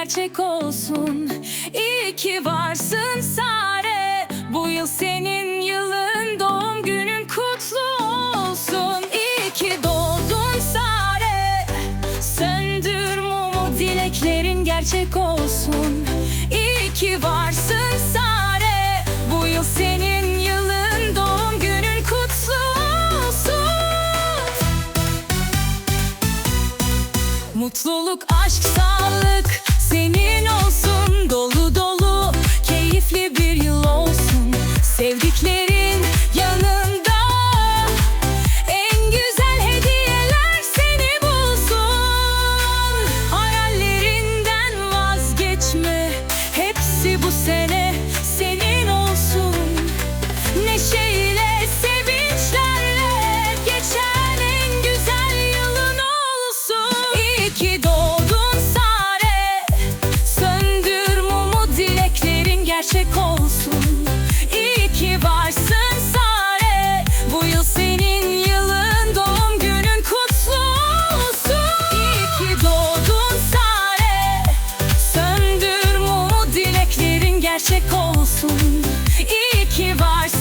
gerçek olsun. İyi ki varsın Sare. Bu yıl senin yılın doğum günün kutlu olsun. İyi ki doğdun Sare. Söndür mumu dileklerin gerçek olsun. İyi ki varsın Sare. Bu yıl senin yılın doğum günün kutlu olsun. Mutluluk, aşk, sağlık İyi ki varsın Sare, bu yıl senin yılın doğum günün kutlu olsun. İyi ki doğdun Sare, söndür dileklerin gerçek olsun. İyi ki varsın